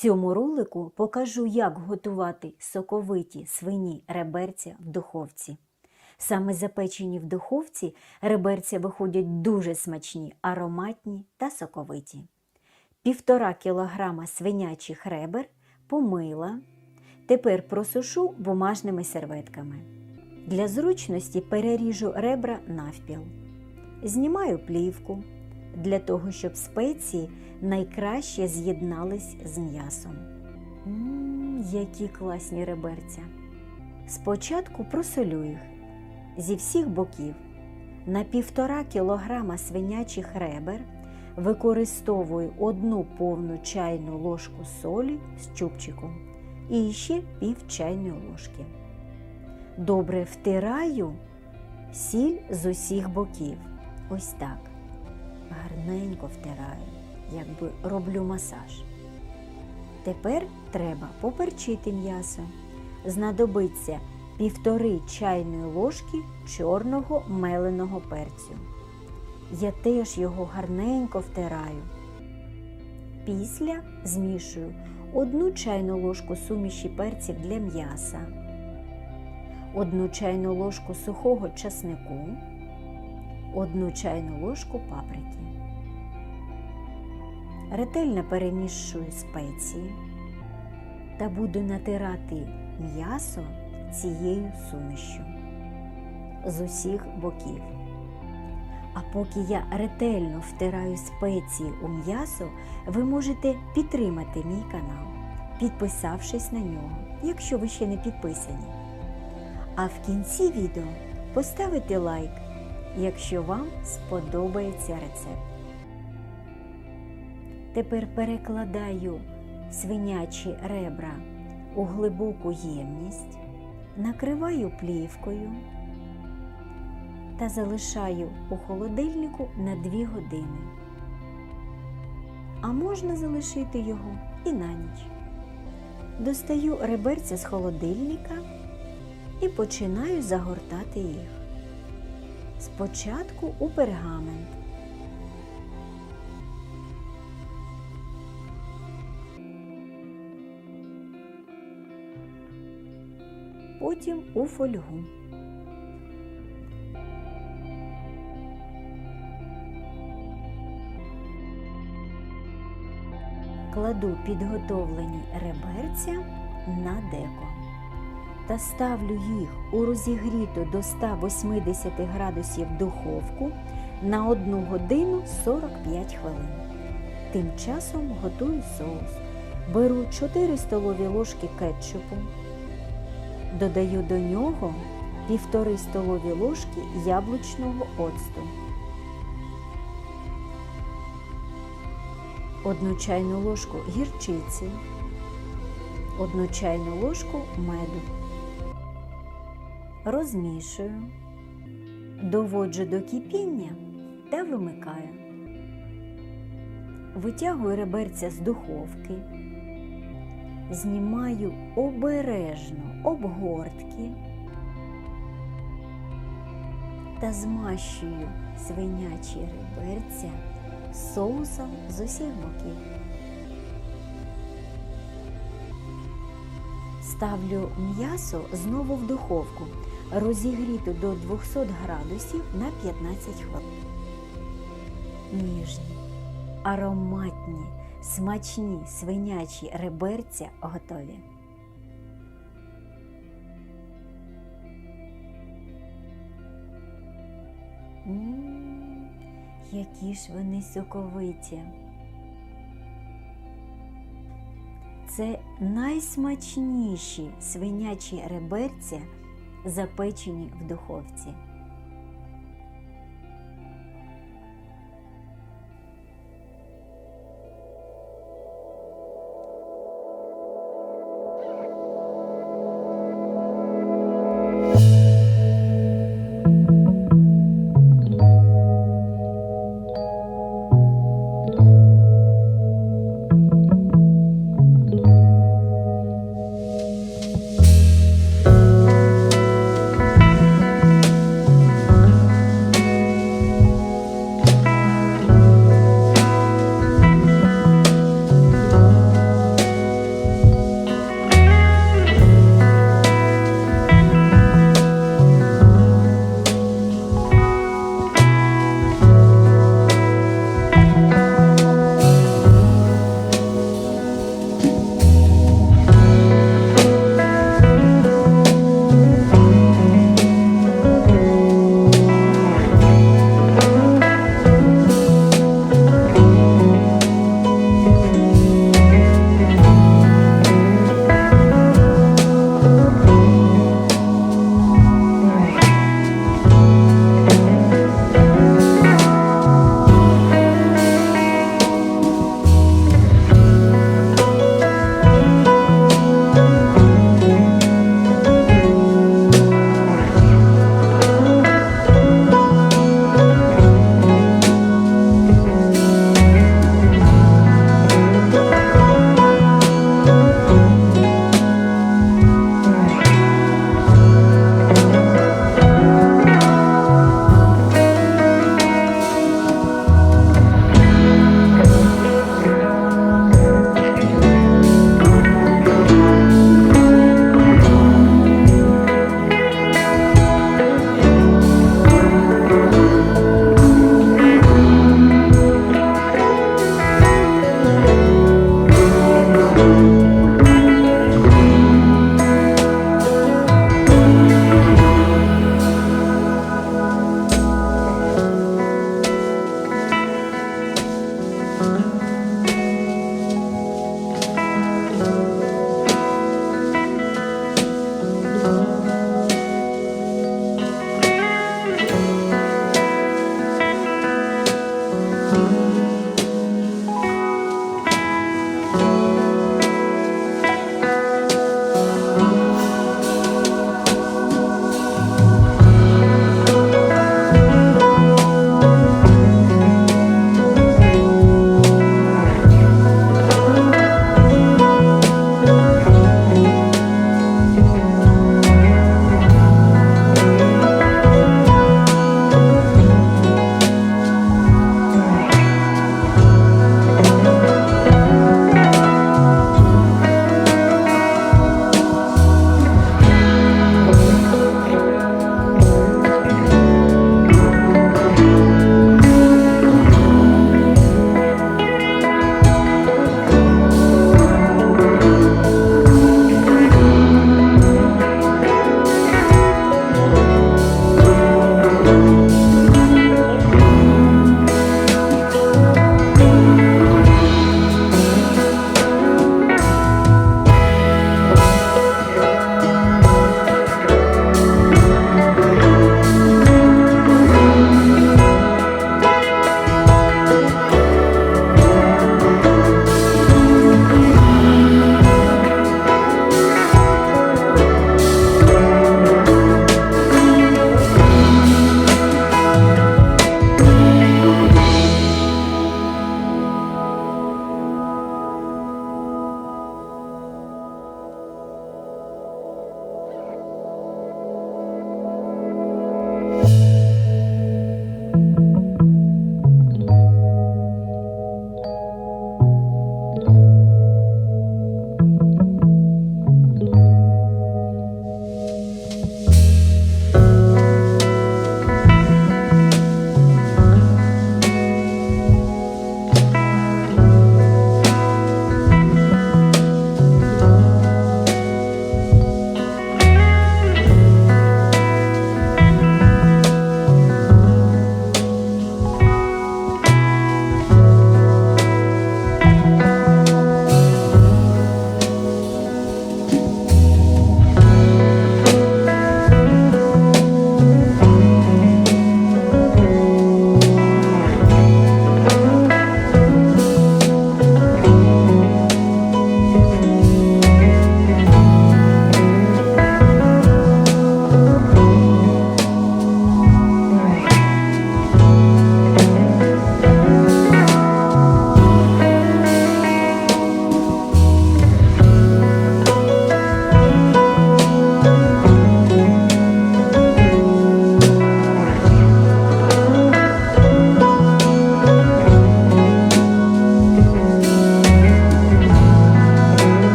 цьому ролику покажу, як готувати соковиті свині реберця в духовці. Саме запечені в духовці реберця виходять дуже смачні, ароматні та соковиті. Півтора кілограма свинячих ребер помила. Тепер просушу бумажними серветками. Для зручності переріжу ребра навпіл. Знімаю плівку для того, щоб спеції найкраще з'єднались з м'ясом. Мм, які класні реберця. Спочатку просолю їх зі всіх боків. На півтора кілограма свинячих ребер використовую одну повну чайну ложку солі з чубчиком і ще пів чайної ложки. Добре втираю сіль з усіх боків. Ось так. Гарненько втираю, якби роблю масаж. Тепер треба поперчити м'ясо. Знадобиться півтори чайної ложки чорного меленого перцю. Я теж його гарненько втираю. Після змішую одну чайну ложку суміші перців для м'яса, одну чайну ложку сухого часнику, одну чайну ложку паприки. Ретельно перемішую спеції та буду натирати м'ясо цією сумішю з усіх боків. А поки я ретельно втираю спеції у м'ясо, ви можете підтримати мій канал, підписавшись на нього, якщо ви ще не підписані. А в кінці відео поставити лайк, якщо вам сподобається рецепт. Тепер перекладаю свинячі ребра у глибоку ємність, накриваю плівкою та залишаю у холодильнику на 2 години. А можна залишити його і на ніч. Достаю реберця з холодильника і починаю загортати їх. Спочатку у пергамент. Потім у фольгу. Кладу підготовлені реберця на деко та ставлю їх у розігріту до 180 градусів духовку на 1 годину 45 хвилин. Тим часом готую соус. Беру 4 столові ложки кетчупу, додаю до нього 1,5 столові ложки яблучного оцту. Одну чайну ложку гірчиці, одну чайну ложку меду. Розмішую, доводжу до кипіння та вимикаю. Витягую реберця з духовки, знімаю обережно обгортки та змащую свинячі реберця соусом з усіх боків. Ставлю м'ясо знову в духовку, розігріту до 200 градусів на 15 хвилин. Ніжні, ароматні, смачні свинячі реберця готові. М, які ж вони соковиті. Це найсмачніші свинячі реберця, запечені в духовці.